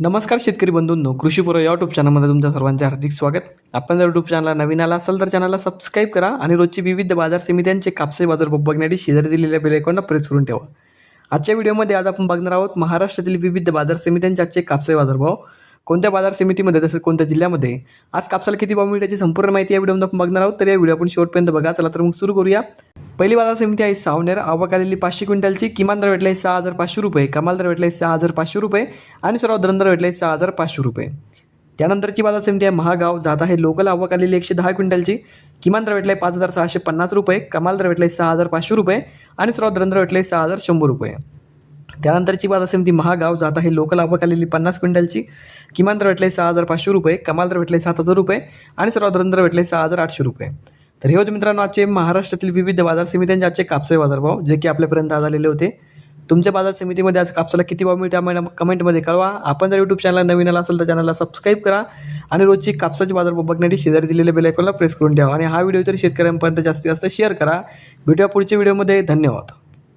नमस्कार शेतकरी बंधूंनो कृषीपुर या यूट्यूब चॅनलमध्ये तुमच्या सर्वांचे हार्दिक स्वागत. आपण जर यूट्यूब चॅनलला नवीन आला असाल तर चॅनलला सबस्क्राईब करा आणि रोजची विविध बाजार समित्यांचे कापसे बाजार बघण्यासाठी शेजारी दिलेल्या बेलायकॉनला प्रेस करून ठेवा. आजच्या व्हिडिओमध्ये आज आपण बघणार आहोत महाराष्ट्रातील विविध बाजार समित्यांचे आजचे कापसे बाजारभाव कोणत्या बाजार समितीमध्ये तसंच कोणत्या जिल्ह्यामध्ये? आज कापसाला किती भाव मिळते याची संपूर्ण माहिती या व्हिडिओमध्ये आपण बघणार आहोत. तर या व्हिडिओ आपण शेवटपर्यंत बघा. चला तर मग सुरू करूया. पहिली बाजार समिती आहे सावनेर. आवक आलेली पाचशे क्विंटलची. किमान दर भेटला आहे सहा हजार पाचशे रुपये. कमाल दर भेटला आहे सहा हजार पाचशे रुपये. आणि सर्वात दर भेटला आहे सहा हजार पाचशे रुपये. त्यानंतरची बाजार समिती आहे महागाव. जात आहे लोकल. आवक आलेली एकशे दहा क्विंटलची. किमान दर भेटला आहे पाच हजार सहाशे पन्नास रुपये. कमाल दर भेटला आहे सहा हजार पाचशे रुपये. आणि सर्वात दर भेटला आहे सहा हजार शंभर रुपये. त्यानंतरची बाजार समिती महागाव. जात आहे लोकल आवक आलेली पन्नास क्विंटलची. किमान दर भेटले सहा हजार पाचशे रुपये कमाल दर भेटले सात हजार रुपये आणि सर्वात दर भेटले सहा हजार आठशे रुपये. तर हे होते मित्रांनो आजचे महाराष्ट्रातील विविध बाजार समित्यांचे आजचे कापसे बाजारभाव जे की आपल्यापर्यंत आज आलेले होते. तुमच्या बाजार समितीमध्ये आज कापसाला किती भाव मिळते आम्हाला कमेंटमध्ये कळवा. आपण जर यूट्यूब चॅनल नवीन आला असेल तर चॅनलला सबस्क्राईब करा आणि रोजची कापसाची बाजार बघण्यासाठी शेजारी दिलेल्या बेलायकॉनला प्रेस करून ठेवा. आणि हा व्हिडिओ तरी शेतकऱ्यांपर्यंत जास्तीत जास्त शेअर करा. भेटूया पुढच्या व्हिडिओमध्ये धन्यवाद.